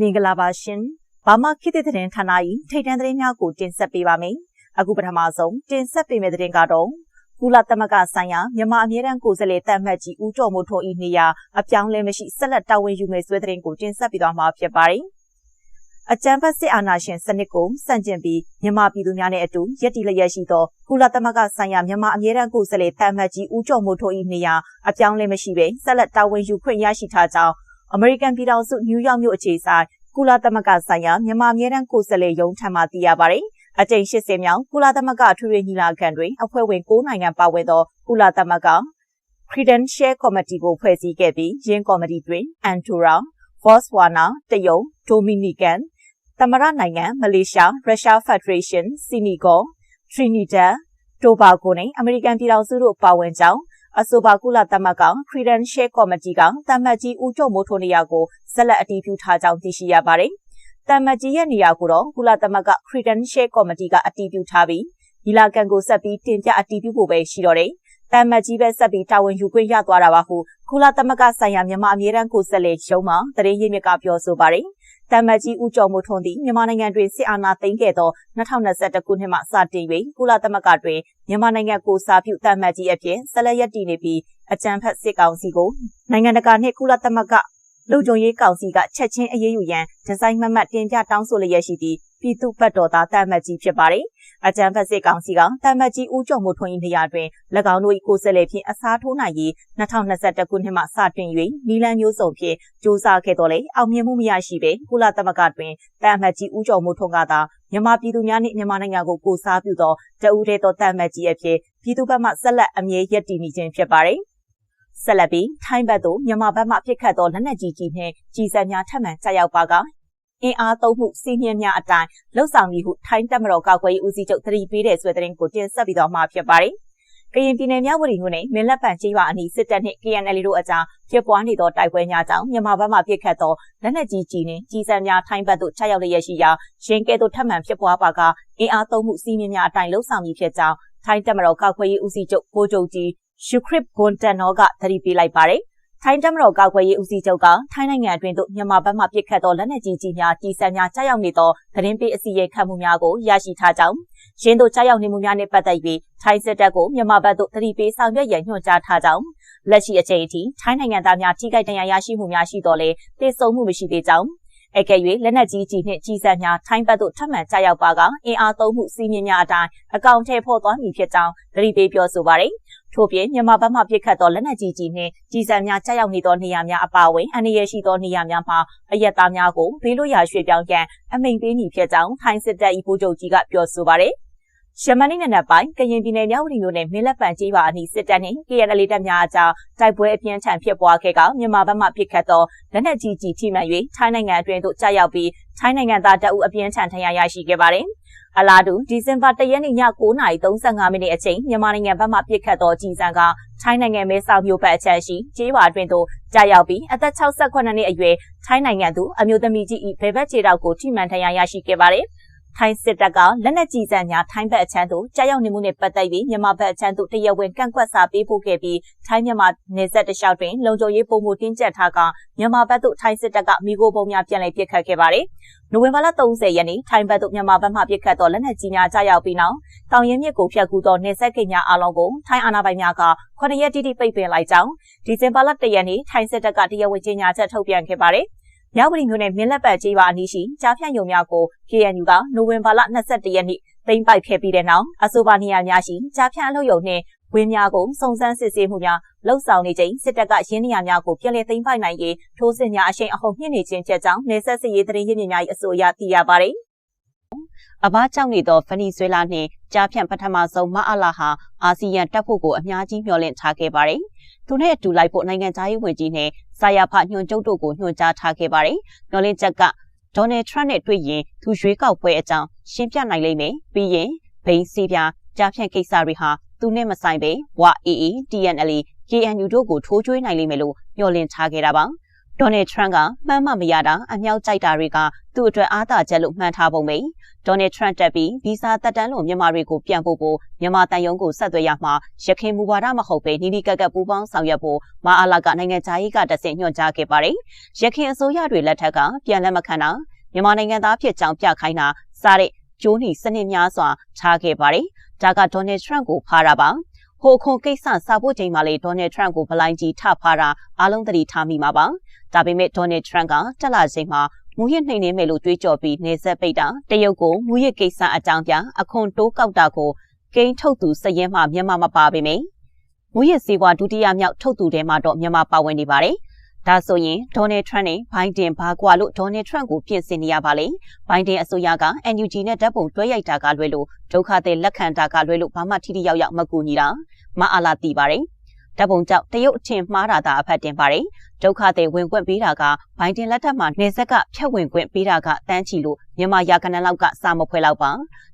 မင်္ဂလာပါရှင်။ဘာမှခေတ်သစ်သတင်းဌာန၏ထိတ်တန့်သတင်းများကိုတင်ဆက်ပေးပါမယ်။အခုပထမဆုံးတင်ဆက်ပေးမယ့်သတင်းကတော့ကုလသမဂ္ဂဆိုင်ရာမြန်မာအမြဲတမ်းကိုယ်စားလှယ်တပ်မှတ်ကြီးဦးကျော်မိုးထွန်း၏နေရာအပြောင်းလဲမရှိဆက်လက်တာဝန်ယူမယ်ဆိုတဲ့သတင်းကိုတင်ဆက်ပေးသွားမှာဖြစ်ပါတယ်။အကြံဖတ်စစ်အာဏာရှင်စနစ်ကိုစန့်ကျင်ပြီးမြန်မာပြည်သူများနဲ့အတူရည်တည်လျက်ရှိသောကုလသမဂ္ဂဆိုင်ရာမြန်မာအမြဲတမ်းကိုယ်စားလှယ်တပ်မှတ်ကြီးဦးကျော်မိုးထွန်း၏နေရာအပြောင်းလဲမရှိဘဲဆက်လက်တာဝန်ယူခွင့်ရရှိထားကြောင်း အမေရိကန်ပြည်ထောင်စုနယူးယောက်မြို့အခြေစိုက်ကုလသမဂ္ဂဆိုင်ရာမြန်မာအမြဲတမ်းကိုယ်စားလှယ်ရုံးထံမှသိရပါတယ်။အကြိမ်80မြောက်ကုလသမဂ္ဂထွေထွေညီလာခံတွင်အဖွဲ့ဝင်9နိုင်ငံပါဝင်သောကုလသမဂ္ဂ Credential Committee ကိုဖွဲ့စည်းခဲ့ပြီးယင်းကော်မတီတွင် Andorra, Botswana, တရုတ်, Dominican, သမရနိုင်ငံမလေးရှား Russia Federation, Senegal, Trinidad, Tobago နဲ့အမေရိကန်ပြည်ထောင်စုတို့ပါဝင်ကြောင်း အဆိုပါကုလသမဂ္ဂ Credential Committee ကတမတ်ကြီးဦးကျော်မိုးထွန်းနေရာကိုဆက်လက်အတည်ပြုထားကြောင်းသိရှိရပါတယ်။တမတ်ကြီးရဲ့နေရာကိုတော့ကုလသမဂ္ဂ Credential Committee ကအတည်ပြုထားပြီးဒီလာကန်ကိုဆက်ပြီးတင်ပြအတည်ပြုဖို့ပဲရှိတော့တယ်။ တမတ်ကြီးပဲဆက်ပြီးတာဝန်ယူခွင့်ရသွားတာပါဟုကုလသမဂ္ဂဆိုင်ရာမြန်မာအမြဲတမ်းကိုဆက်လက်ရုံးမှတရင်ရင်းမြစ်ကပြောဆိုပါတယ်။တမတ်ကြီးဦးကျော်မိုးထွန်းသည်မြန်မာနိုင်ငံတွင်စစ်အာဏာသိမ်းခဲ့သော2021ခုနှစ်မှစတင်၍ကုလသမဂ္ဂတွင်မြန်မာနိုင်ငံကိုစာပြုတမတ်ကြီးအဖြစ်ဆက်လက်ရည်တည်နေပြီးအကြံဖက်စစ်ကောင်စီကိုနိုင်ငံတကာနှင့်ကုလသမဂ္ဂလူကြုံရေးကောင်စီကချက်ချင်းအရေးယူရန်ဒီဇိုင်းမမတ်တင်ပြတောင်းဆိုလျက်ရှိပြီး ပြည်သူ့ဘက်တော်သားတမတ်ကြီးဖြစ်ပါတယ်။အကြံဖက်စစ်ကောင်စီကတမတ်ကြီးဦးကျော်မိုးထွန်း၏နေရာတွင်၎င်းတို့၏ကိုယ်စားလှယ်ဖြင့်အစားထိုးနိုင်ရေး2021ခုနှစ်မှစတင်၍နီလန်မျိုးစုံဖြင့်စ조사ခဲ့တော်လဲအောင်မြင်မှုမရရှိပဲကုလသမဂ္ဂတွင်တမတ်ကြီးဦးကျော်မိုးထွန်းကသာမြန်မာပြည်သူများနှင့်မြန်မာနိုင်ငံကိုကိုစားပြုသောတဦးတည်းသောတမတ်ကြီးအဖြစ်ပြည်သူ့ဘက်မှဆက်လက်အမြဲရည်တည်နေခြင်းဖြစ်ပါတယ်။ဆက်လက်ပြီးထိုင်းဘက်သို့မြန်မာဘက်မှပြစ်ခတ်သောလက်နက်ကြီးကြီးနှင့်ကြီးစံများထပ်မံဆက်ရောက်ပါက အင်အားသုံးမှုစီးမြင်များအတိုင်းလှုပ်ဆောင်ပြီးဟုထိုင်းတပ်မတော်ကောက်ွယ်ရေးဦးစီးချုပ်သတိပေးတဲ့ဆွဲတဲ့ရင်ကိုတင်ဆက်ပြီးတော့မှဖြစ်ပါတယ်။ကရင်ပြည်နယ်မြဝတီမြို့နယ်မင်းလက်ပံကျေးရွာအနီးစစ်တပ်နှင့် KNL တို့အကြားဖြစ်ပွားနေသောတိုက်ပွဲများကြောင့်မြန်မာဘက်မှပြစ်ခတ်သောလက်နက်ကြီးကြီးနှင့်ကြီးစံများထိုင်းဘက်သို့ချရောက်လျက်ရှိရာရင်ကဲ့သို့ထပ်မံဖြစ်ပွားပါကအင်အားသုံးမှုစီးမြင်များအတိုင်းလှုပ်ဆောင်ပြီးဖြစ်ကြောင်းထိုင်းတပ်မတော်ကောက်ွယ်ရေးဦးစီးချုပ်ဗိုလ်ချုပ်ကြီးရှုခရစ်ဂွန်တန်နောကသတိပေးလိုက်ပါတယ် ထိုင်းတပ်မတော်ကောက်ွယ်ရေးဦးစီးချုပ်ကထိုင်းနိုင်ငံအတွင်းသို့မြန်မာဘက်မှပစ်ခတ်သောလက်နက်ကြီးကြီးများကြီးစံများကြားရောက်နေသောသတင်းပေးအစီရင်ခံမှုများကိုရရှိထားကြောင်းရင်းတို့ကြားရောက်နေမှုများနှင့်ပတ်သက်ပြီးထိုင်းစစ်တပ်ကိုမြန်မာဘက်သို့သတိပေးဆောင်ရွက်ရန်ညွှန်ကြားထားကြောင်းလက်ရှိအချိန်အထိထိုင်းနိုင်ငံသားများထိခိုက်ဒဏ်ရာရရှိမှုများရှိတော်လဲတည်ဆုံမှုမရှိသေးကြောင်းအကယ်၍လက်နက်ကြီးကြီးနှင့်ကြီးစံများထိုင်းဘက်သို့ထပ်မံကြားရောက်ပါကအင်အားသုံးမှုစီးမြင်များအတိုင်းအကောင့်ထဲဖော်သွားမည်ဖြစ်ကြောင်းသတိပေးပြောဆိုပါရယ် ထို့ပြင်မြန်မာဘက်မှပြစ်ခတ်သောလက်နက်ကြီးကြီးနှင့်ကြီးစံများကြားရောက်နေသောနေရာများအပါအဝင်အန္တရာယ်ရှိသောနေရာများမှာအယက်သားများကိုဘေးလွတ်ရာရွှေ့ပြောင်းကန်အမိန်ပေးမည်ဖြစ်ကြောင်းထိုင်းစစ်တပ်၏ဗိုလ်ချုပ်ကြီးကပြောဆိုပါရယ်ရှမနိနနက်ပိုင်းကရင်ပြည်နယ်မြောက်ဦးမြို့နယ်မင်းလက်ပံကြီးပါအနီးစစ်တပ်နှင့် KNL တပ်များအကြားတိုက်ပွဲအပြင်းထန်ဖြစ်ပွားခဲ့ကမြန်မာဘက်မှပစ်ခတ်သောလက်နက်ကြီးကြီးထိမှန်၍ထိုင်းနိုင်ငံအတွင်းသို့ကြားရောက်ပြီးထိုင်းနိုင်ငံသားတပ်ဦးအပြင်းထန်ထဏ်ရာရရှိခဲ့ပါတယ်။ အလားတူဒီဇင်ဘာ၁ရက်နေ့ည9:35မိနစ်အချိန်မြန်မာနိုင်ငံဘက်မှပစ်ခတ်သောကြီးစံကထိုင်းနိုင်ငံမဲဆောက်မြို့ဘက်အချက်ရှိကျေးရွာအတွင်းသို့ကြားရောက်ပြီးအသက်68နှစ်အရွယ်ထိုင်းနိုင်ငံသူအမျိုးသမီးကြီး၏ဘယ်ဘက်ခြေထောက်ကိုထိမှန်ထဏ်ရာရရှိခဲ့ပါတယ်။ ထိုင်းစစ်တပ်ကလက်နက်ကြီးစံများထိုင်းဘက်အချမ်းသို့ကြားရောက်နေမှုနဲ့ပတ်သက်ပြီးမြန်မာဘက်အချမ်းသို့တရဝင်းကန့်ကွက်စာပေးပို့ခဲ့ပြီးထိုင်းမြန်မာနယ်စပ်တလျှောက်တွင်လုံခြုံရေးပုံမှုတင်းကျပ်ထားကမြန်မာဘက်သို့ထိုင်းစစ်တပ်ကမိခိုပုံများပြန်လည်ပစ်ခတ်ခဲ့ပါတယ်။နိုဝင်ဘာလ30ရက်နေ့ထိုင်းဘက်သို့မြန်မာဘက်မှပစ်ခတ်သောလက်နက်ကြီးများကြားရောက်ပြီးနောက်တောင်ရင်မြစ်ကိုဖျက်ကူးသောနယ်စပ်ကိန်းများအလုံးကိုထိုင်းအာဏာပိုင်များက9ရက်တိတိပိတ်ပင်လိုက်ကြောင်းဒီဇင်ဘာလ1ရက်နေ့ထိုင်းစစ်တပ်ကတရားဝင်ကြေညာချက်ထုတ်ပြန်ခဲ့ပါတယ်။ မြောက်ပရီမြို့နယ်မြင်းလက်ပတ်ကျေးရွာအနီးရှိကြားဖြန့်ယုံများကို KNU ကနိုဝင်ဘာလ22ရက်နေ့သိမ်းပိုက်ခဲ့ပြီးတဲ့နောက်အဆိုပါနေရာများရှိကြားဖြန့်အလုပ်ယုံနှင့်ဝင်းများကိုစုံစမ်းစစ်ဆေးမှုများလှုပ်ဆောင်နေချိန်စစ်တပ်ကရင်းနေရာများကိုပြည်လည်သိမ်းပိုက်နိုင်ရေးထိုးစစ်များအရှိန်အဟုန်မြင့်နေခြင်းချက်ကြောင့်နေဆက်စစ်ရေးတရင်ရင်းမြစ်များ၏အဆိုအရသိရပါတယ်။အဘာကြောင့်နေသောဗနီဇွဲလားနှင့်ကြားဖြန့်ပထမဆုံးမအလာဟာအာဆီယံတပ်ဖို့ကိုအများကြီးမျှော်လင့်ထားခဲ့ပါတယ်။ သူနဲ့အတူလိုက်ဖို့နိုင်ငံသားရေးဝန်ကြီးနဲ့စာယာဖညွှန်ချုပ်တို့ကိုညွှန်ကြားထားခဲ့ပါတယ်။မျော်လင့်ချက်ကဒေါ်နယ်ထရန့်နဲ့တွေ့ရင်သူရွေးကောက်ပွဲအကြောင်းရှင်းပြနိုင်လိမ့်မယ်။ပြီးရင်ဘိန်းစီးပြားကြားဖြန့်ကိစ္စတွေဟာသူနဲ့မဆိုင်ပဲဝ AA TNL KNU တို့ကိုထိုးကျွေးနိုင်လိမ့်မယ်လို့မျှော်လင့်ထားခဲ့တာပါ ဒေါ်နယ်ထရန့်ကမှန်းမမရတာအမြောက်ကြိုက်တာတွေကသူ့အတွက်အားသာချက်လို့မှန်းထားပုံပဲဒေါ်နယ်ထရန့်တက်ပြီးဗီဇာတက်တန်းလို့မြန်မာတွေကိုပြန်ပို့ဖို့မြန်မာတန်ယုံကိုဆက်သွယ်ရမှာရခိုင်မူဝါဒမဟုတ်ပဲနီးနီးကပ်ကပ်ပူးပေါင်းဆောင်ရွက်ဖို့မအားလာကနိုင်ငံသားရေးကတဆင့်ညွှန်ကြားခဲ့ပါတယ်ရခိုင်အစိုးရတွေလက်ထက်ကပြန်လက်မခံတာမြန်မာနိုင်ငံသားဖြစ်ကြောင်းပြခိုင်းတာစတဲ့ကျိုးနီစနစ်များစွာချခဲ့ပါတယ်ဒါကဒေါ်နယ်ထရန့်ကိုဖားတာပါ ဟိုခွန်ကိစ္စစာဖို့ချိန်မှာလေဒေါ်နယ်ထရန့်ကိုဗလိုင်းကြီးထဖားတာအားလုံးသတိထားမိမှာပါဒါပေမဲ့ဒေါ်နယ်ထရန့်ကတက်လာချိန်မှာမူရစ်နှိမ်နေမယ်လို့တွေးကြော်ပြီးနေဆက်ပိတ်တာတရုတ်ကိုမူရစ်ကိစ္စအကြောင်းပြအခွန်တိုးကောက်တာကိုကိန်းထုတ်သူစည်ရင်မှမြန်မာမပါပေမယ့်မူရစ်စီးပွားဒုတိယမြောက်ထုတ်သူထဲမှာတော့မြန်မာပါဝင်နေပါတယ် ဒါဆိုရင်ဒေါ်နယ်ထရန့်နဲ့ဘိုင်ဒန်ဘာကွာလို့ဒေါ်နယ်ထရန့်ကိုပြင်ဆင်နေရပါလေဘိုင်ဒန်အစိုးရက NUG နဲ့ဓာတ်ပုံတွဲရိုက်တာကလွဲလို့ဒုက္ခသည်လက်ခံတာကလွဲလို့ဘာမှထိထိရောက်ရောက်မကူညီတာမအားလာတီပါတယ်ဓာတ်ပုံကြောင့်တရုတ်အထင်မှားတာသာအဖတ်တင်ပါတယ်ဒုက္ခသည်ဝင်ခွင့်ပေးတာကဘိုင်ဒန်လက်ထက်မှာနေဆက်ကဖြတ်ဝင်ခွင့်ပေးတာကတန်းချီလို့မြန်မာရာကနန်းလောက်ကစာမဖွဲလောက်ပါ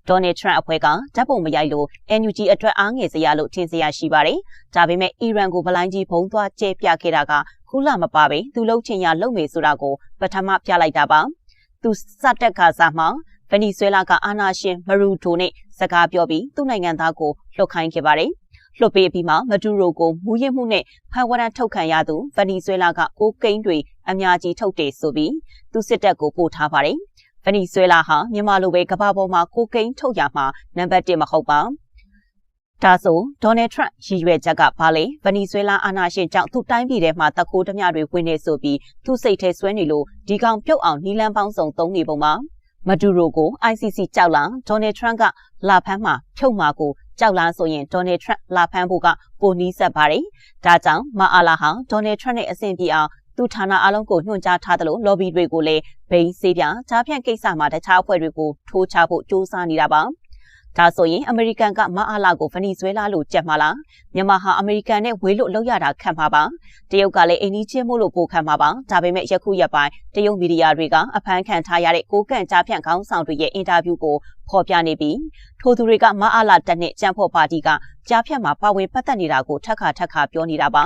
ဒေါ်နယ်ထရန့်အဖွဲ့ကဓာတ်ပုံမရိုက်လို့ NUG အတွက်အားငယ်စရာလို့ထင်စရာရှိပါတယ်ဒါပေမဲ့အီရန်ကိုဗလိုင်းကြီးဘုံသွားကျဲပြခဲ့တာက ခုလမပါပဲသူလှုပ်ချင်ရလှုပ်မယ်ဆိုတာကိုပထမပြလိုက်တာပါသူစတက်ကစားမှာဗနီဇွဲလားကအာနာရှင်မရူဒိုနဲ့စကားပြောပြီးသူ့နိုင်ငံသားကိုလှုပ်ခိုင်းခဲ့ပါတယ်။လွှတ်ပေးပြီးမှမဒူရိုကိုမူရစ်မှုနဲ့ဖန်ဝရန်ထုတ်ခံရသူဗနီဇွဲလားကကိုကိန်းတွေအများကြီးထုတ်တယ်ဆိုပြီးသူစစ်တပ်ကိုပို့ထားပါတယ်။ဗနီဇွဲလားဟာမြန်မာလိုပဲကမ္ဘာပေါ်မှာကိုကိန်းထုတ်ရမှာနံပါတ်1မဟုတ်ပါ။ ဒါဆိုဒေါ်နယ်ထရန့်ရည်ရွယ်ချက်ကဘာလဲဗနီဇွဲလားအာဏာရှင်ကြောင့်သူ့တိုင်းပြည်ထဲမှာတခိုးဓမြတွေဝင်နေဆိုပြီးသူ့စိတ်ထဲဆွဲနေလို့ဒီကောင်ပြုတ်အောင်နီလန်းပေါင်းစုံသုံးနေပုံမှာမဒူရိုကို ICC ကြောက်လာဒေါ်နယ်ထရန့်ကလာဖမ်းမှာဖြုတ်မှာကိုကြောက်လားဆိုရင်ဒေါ်နယ်ထရန့်လာဖမ်းဖို့ကပိုနီးစပ်ပါတယ်။ဒါကြောင့်မအားလာဟာဒေါ်နယ်ထရန့်နဲ့အဆင်ပြေအောင်သူဌာနအလုံးကိုညွှန်ကြားထားတယ်လို့ lobby တွေကိုလည်းဘိန်းစေးပြကြားဖြန့်ကိစ္စမှာတခြားအဖွဲ့တွေကိုထိုးချဖို့စ조사နေတာပါ။ ဒါဆိုရင်အမေရိကန်ကမအားလာကိုဗနီဇွဲလားလို့ကြက်မှာလားမြန်မာဟာအမေရိကန်နဲ့ဝေးလို့လောက်ရတာခံမှာပါတရုတ်ကလည်းအိန္ဒိချင်းမို့လို့ပိုခံမှာပါဒါပေမဲ့ယခုရက်ပိုင်းတရုတ်မီဒီယာတွေကအဖမ်းခံထားရတဲ့ကိုကန့်ကြားဖြန့်ခေါင်းဆောင်တွေရဲ့အင်တာဗျူးကိုဖော်ပြနေပြီးထိုသူတွေကမအားလာတက်နဲ့ကြံဖို့ပါတီကကြားဖြတ်မှာပါဝင်ပတ်သက်နေတာကိုထက်ခါထက်ခါပြောနေတာပါ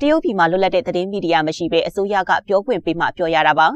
တရုတ်ပြည်မှာလွတ်လပ်တဲ့သတင်းမီဒီယာမရှိဘဲအစိုးရကပြောခွင့်ပေးမှပြောရတာပါ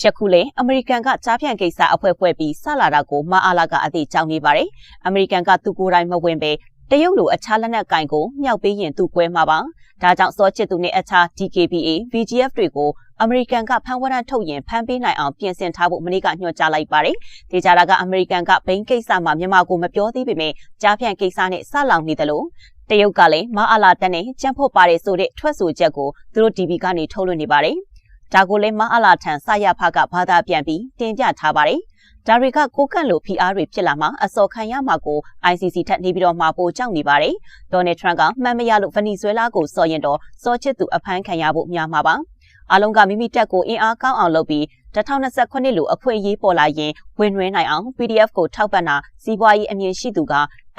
ယခုလေအမေရိကန်ကကြားဖြန့်ကိစ္စအဖွဲ့ဖွဲ့ပြီးဆလာတာကိုမအားလာကအသေးကြောင်းနေပါတယ်အမေရိကန်ကသူကိုယ်တိုင်မဝင်ပဲတရုတ်လိုအခြားလက်နက်ကင်ကိုမြောက်ပေးရင်သူကွဲမှာပါဒါကြောင့်စောချစ်သူနဲ့အခြား DKBA VGF တွေကိုအမေရိကန်ကဖမ်းဝရမ်းထုတ်ရင်ဖမ်းပေးနိုင်အောင်ပြင်ဆင်ထားဖို့မနေ့ကညွှန်ကြားလိုက်ပါတယ်။ဒေကြတာကအမေရိကန်ကဘိန်းကိစ္စမှာမြန်မာကိုမပြောသေးပေမဲ့ကြားဖြန့်ကိစ္စနဲ့ဆက်လောင်နေတယ်လို့ တရုတ်ကလည်းမအားလာတက်နဲ့ကြံ့ဖို့ပါတယ်ဆိုတဲ့ထွက်ဆိုချက်ကိုသူတို့ TV ကနေထုတ်လွှင့်နေပါတယ်။ဒါကိုလည်းမအားလာထံစရဖကဘာသာပြန်ပြီးတင်ပြထားပါတယ်။ဒါတွေကကိုကန့်လို PR တွေဖြစ်လာမှအစော်ခံရမှာကို ICC ထက်နေပြီးတော့မှပိုကြောက်နေပါတယ်။ဒေါ်နယ်ထရန့်ကမှန်မရလို့ဗနီဇွဲလားကိုစော်ရင်တော့စော်ချစ်သူအဖမ်းခံရဖို့များမှာပါ။အလုံးကမိမိတက်ကိုအင်အားကောင်းအောင်လုပ်ပြီး2029လိုအခွင့်အရေးပေါ်လာရင်ဝင်နှွှဲနိုင်အောင် PDF ကိုထောက်ပံ့တာစီးပွားရေးအမြင်ရှိသူက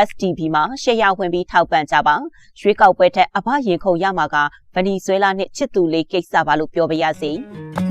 STB မှာရှယ်ယာဝင်ပြီးထောက်ပံ့ကြပါရွေးကောက်ပွဲထက်အဘရင်ခုန်ရမှာကဗနီဇွဲလားနဲ့ချစ်သူလေးကိစ္စပါလို့ပြောပါရစေ။